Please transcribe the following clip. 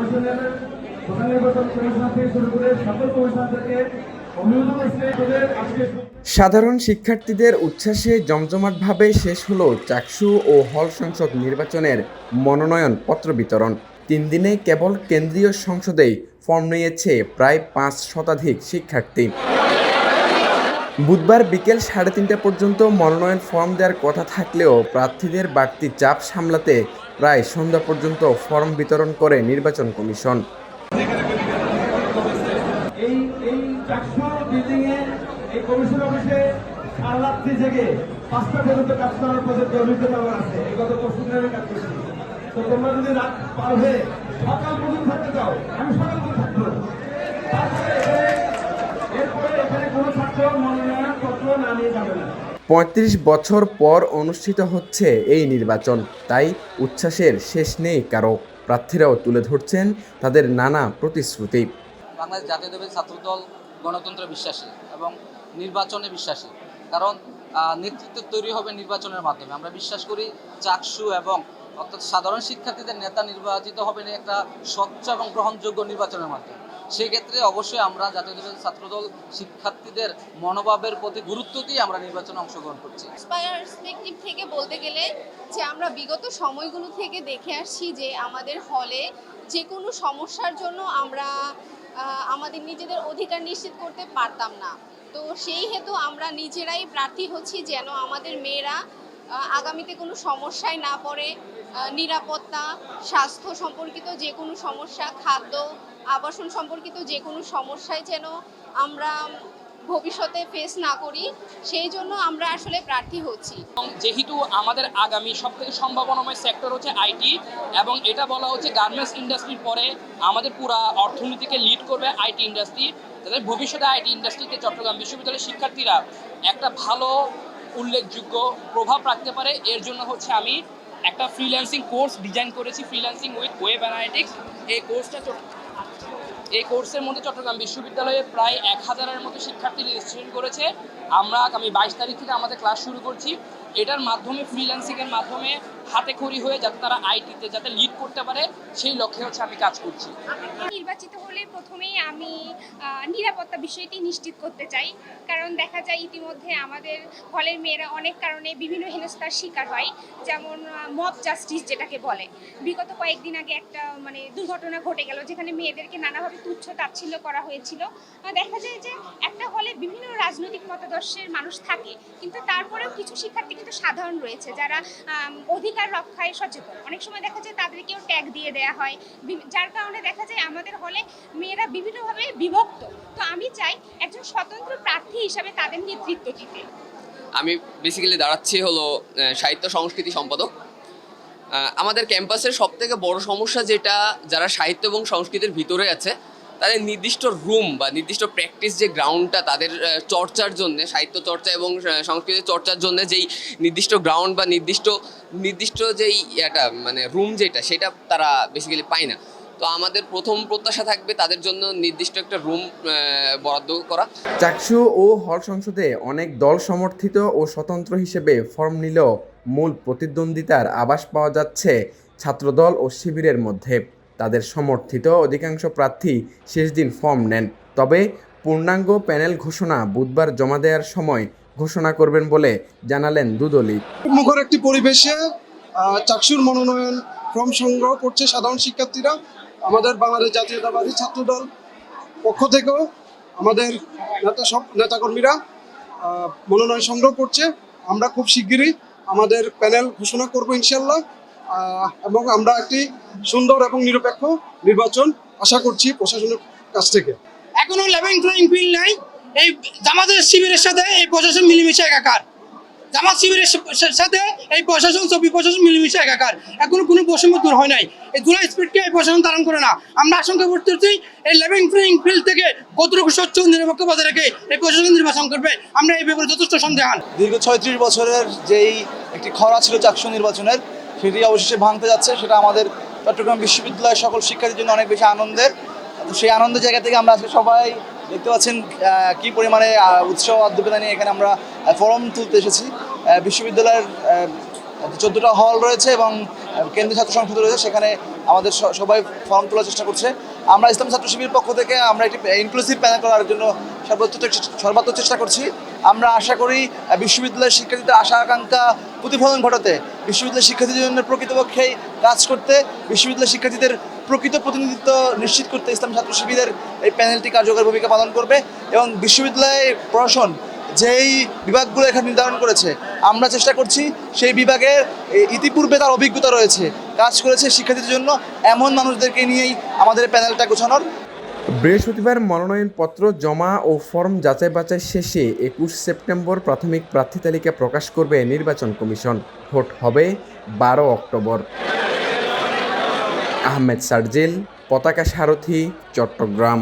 কমিশনের প্রধান নির্বাচন কমিশনার থেকে শুরু করে সকল কমিশনারদেরকে সাধারণ শিক্ষার্থীদের উচ্ছ্বাসে জমজমাটভাবে শেষ হলো চাকসু ও হল সংসদ নির্বাচনের মনোনয়ন পত্র বিতরণ। তিন দিনে কেবল কেন্দ্রীয় সংসদেই ফর্ম নিয়েছে প্রায় পাঁচ শতাধিক শিক্ষার্থী। বুধবার বিকেল সাড়ে তিনটা পর্যন্ত মনোনয়ন ফর্ম দেওয়ার কথা থাকলেও প্রার্থীদের বাড়তি চাপ সামলাতে প্রায় সন্ধ্যা পর্যন্ত ফর্ম বিতরণ করে নির্বাচন কমিশন। সকাল পর্যন্ত থাকতে চাও, আমি সকাল পর্যন্ত থাকব এরপরে এখানে কোনো ছাত্র মনোনয়ন পত্র না নিয়ে যাবে না। পঁয়ত্রিশ বছর পর অনুষ্ঠিত হচ্ছে এই নির্বাচন। তাই উচ্ছ্বাসের শেষ নেই কারও। প্রার্থীরাও তুলে ধরছেন তাদের নানা প্রতিশ্রুতি। বাংলাদেশ জাতীয় জাতীয়তাবাদী ছাত্রদল গণতন্ত্রে বিশ্বাসী এবং নির্বাচনে বিশ্বাসী। কারণ নেতৃত্ব তৈরি হবে নির্বাচনের মাধ্যমে। আমরা বিশ্বাস করি চাকসু এবং অর্থাৎ সাধারণ শিক্ষার্থীদের নেতা নির্বাচিত হবেন একটা স্বচ্ছ এবং গ্রহণযোগ্য নির্বাচনের মাধ্যমে। সেই ক্ষেত্রে অবশ্যই আমরা জাতীয়তাবাদী ছাত্রদল শিক্ষার্থীদের মনোভাবের প্রতি গুরুত্ব দিয়ে আমরা নির্বাচনে অংশগ্রহণ করছি। থেকে বলতে গেলে যে আমরা বিগত সময়গুলো থেকে দেখে আসছি যে আমাদের হলে যে কোনো সমস্যার জন্য আমরা আমাদের নিজেদের অধিকার নিশ্চিত করতে পারতাম না। তো সেই হেতু আমরা নিজেরাই প্রার্থী হচ্ছি যেন আমাদের মেয়েরা আগামীতে কোনো সমস্যায় না পড়ে নিরাপত্তা, স্বাস্থ্য সম্পর্কিত যে কোনো সমস্যা, খাদ্য আবাসন সম্পর্কিত যে কোনো সমস্যায় যেন আমরা ভবিষ্যতে ফেস না করি, সেই জন্য আমরা আসলে প্রার্থী হচ্ছি। যেহেতু আমাদের আগামী সব থেকে সম্ভাবনাময় সেক্টর হচ্ছে আইটি এবং এটা বলা হচ্ছে গার্মেন্টস ইন্ডাস্ট্রির পরে আমাদের পুরা অর্থনীতিকে লিড করবে আইটি ইন্ডাস্ট্রি তাদের ভবিষ্যতে আইটি ইন্ডাস্ট্রিতে চট্টগ্রাম বিশ্ববিদ্যালয়ের শিক্ষার্থীরা একটা ভালো, উল্লেখযোগ্য প্রভাব রাখতে পারে। এর জন্য হচ্ছে আমি একটা ফ্রিল্যান্সিং কোর্স ডিজাইন করেছি ফ্রিল্যান্সিং উইথ ওয়েব অ্যানালিটিক্স এই কোর্সটা এই কোর্সের মধ্যে চট্টগ্রাম বিশ্ববিদ্যালয়ে প্রায় এক হাজারের মতো শিক্ষার্থী রেজিস্ট্রেশন করেছে। আমরা আগামী বাইশ তারিখ থেকে আমাদের ক্লাস শুরু করছি। এটার মাধ্যমে ফ্রিল্যান্সিংয়ের মাধ্যমে হাতে খড়ি হয়ে যাতে তারা আইটিতে যাতে লিড করতে পারে সেই লক্ষ্যে হচ্ছে আমি কাজ করছি। নির্বাচিত হলে প্রথমেই আমি নিরাপত্তা বিষয়টি নিশ্চিত করতে চাই। কারণ দেখা যায় ইতিমধ্যে আমাদের হলের মেয়েরা অনেক কারণে বিভিন্ন হেনস্থার শিকার হয় যেমন মব জাস্টিস যেটাকে বলে। বিগত কয়েকদিন আগে একটা মানে দুর্ঘটনা ঘটে গেল যেখানে মেয়েদেরকে নানাভাবে তুচ্ছ তাচ্ছিল্য করা হয়েছিল। দেখা যায় যে একটা হলে বিভিন্ন রাজনৈতিক মতাদর্শের মানুষ থাকে কিন্তু তারপরেও কিছু শিক্ষার্থী কিন্তু সাধারণ রয়েছে যারা আম, অধিকার রক্ষায় সচেতন। অনেক সময় দেখা যায় তাদেরকেও ট্যাগ দিয়ে দেয়া হয়। যার কারণে দেখা যায় আমাদের হলে মেয়েরা বিভিন্নভাবে বিভক্ত। তো আমি চাই একজন স্বতন্ত্র প্রার্থী হিসাবে তাদের নেতৃত্ব দিতে। আমি বেসিক্যালি দাঁড়াচ্ছি হলো সাহিত্য সংস্কৃতি সম্পাদক। আমাদের ক্যাম্পাসের সব থেকে বড় সমস্যা যেটা, যারা সাহিত্য এবং সংস্কৃতির ভিতরে আছে তাদের নির্দিষ্ট রুম বা নির্দিষ্ট প্র্যাকটিস যে গ্রাউন্ডটা তাদের চর্চার জন্য, সাহিত্য চর্চা এবং সংস্কৃতি চর্চার জন্য যেই নির্দিষ্ট গ্রাউন্ড বা নির্দিষ্ট নির্দিষ্ট যেই এটা মানে রুম যেটা, সেটা তারা বেসিক্যালি পায় না। তো আমাদের প্রথম প্রত্যাশা থাকবে তাদের জন্য নির্দিষ্ট একটা রুম বরাদ্দ করা। চাকসু ও হল সংসদে অনেক দল সমর্থিত ও স্বতন্ত্র হিসেবে ফর্ম নিলেও মূল প্রতিদ্বন্দ্বিতার আবাস পাওয়া যাচ্ছে ছাত্রদল ও শিবিরের মধ্যে। তাদের সমর্থিত অধিকাংশ প্রার্থী শেষ দিন ফর্ম নেন। তবে পূর্ণাঙ্গ প্যানেল ঘোষণা বুধবার জমা দেওয়ার সময় ঘোষণা করবেন বলে জানালেন দুদলই। মুখর একটি পরিবেশে চাকসুর মনোনয়ন ফর্ম সংগ্রহ করছে সাধারণ শিক্ষার্থীরা, আমাদের বাংলাদেশ জাতীয়তাবাদী ছাত্রদল পক্ষ থেকেও, আমাদের নেতা সব, নেতাকর্মীরা মনোনয়ন সংগ্রহ করছে। আমরা খুব শিগগিরই আমাদের প্যানেল ঘোষণা করব ইনশাল্লাহ। এবং আমরা একটি সুন্দর এবং নিরপেক্ষ নির্বাচন আশা করছি প্রশাসনের কাছ থেকে। এখনও লেভেন প্লেইং ফিল্ড নাই। এই জামাতের শিবিরের সাথে এই প্রশাসন মিলেমিশে একাকার। জামাত শিবিরের সাথে এই প্রশাসন সবই প্রশাসন মিলেমিশে একাকার। এখনও কোনো বৈষম্য দূর হয় নাই। এই জুলাই স্পিডকে এই প্রশাসন ধারণ করে না। আমরা আশঙ্কা করতেছি এই লেভেন প্লেইং ফিল্ড থেকে কতটুকু স্বচ্ছ নিরপেক্ষ বজায় রেখে এই প্রশাসন নির্বাচন করবে আমরা এই ব্যাপারে যথেষ্ট সন্দেহান। দীর্ঘ ছয়ত্রিশ বছরের যেই একটি খরা ছিল চাকসু নির্বাচনের সেটি অবশেষে ভাঙতে যাচ্ছে, সেটা আমাদের চট্টগ্রাম বিশ্ববিদ্যালয়ের সকল শিক্ষার্থীর জন্য অনেক বেশি আনন্দের। সেই আনন্দের জায়গা থেকে আমরা আজকে সবাই দেখতে পাচ্ছেন কি পরিমাণে উৎসাহ আদ্যতা নিয়ে এখানে আমরা ফর্ম তুলতে এসেছি। বিশ্ববিদ্যালয়ের চোদ্দোটা হল রয়েছে এবং কেন্দ্রীয় ছাত্র সংসদ রয়েছে, সেখানে আমাদের সবাই ফর্ম তোলার চেষ্টা করছে। আমরা ইসলাম ছাত্র শিবির পক্ষ থেকে আমরা একটি ইনক্লুসিভ প্যানেল করার জন্য সর্বোচ্চ সর্বাত্মক চেষ্টা করছি। আমরা আশা করি বিশ্ববিদ্যালয়ের শিক্ষার্থীদের আশা আকাঙ্ক্ষা প্রতিফলন ঘটাতে, বিশ্ববিদ্যালয়ের শিক্ষার্থীদের জন্য প্রকৃতপক্ষেই কাজ করতে, বিশ্ববিদ্যালয়ের শিক্ষার্থীদের প্রকৃত প্রতিনিধিত্ব নিশ্চিত করতে ইসলাম ছাত্র শিবিরের এই প্যানেলটি কার্যকর ভূমিকা পালন করবে এবং বিশ্ববিদ্যালয়ে প্রশাসন যেই বিভাগগুলো এখানে নির্ধারণ করেছে, আমরা চেষ্টা করছি সেই বিভাগের ইতিপূর্বে তার অভিজ্ঞতা রয়েছে, কাজ করেছে শিক্ষার্থীদের জন্য এমন মানুষদেরকে নিয়েই আমাদের প্যানেলটা গোছানোর। বৃহস্পতিবার মনোনয়নপত্র জমা ও ফর্ম যাচাই বাছাই শেষে একুশ সেপ্টেম্বর প্রাথমিক প্রার্থী তালিকা প্রকাশ করবে নির্বাচন কমিশন। ভোট হবে বারো অক্টোবর। আহমেদ সার্জিল, পতাকা সারথি, চট্টগ্রাম।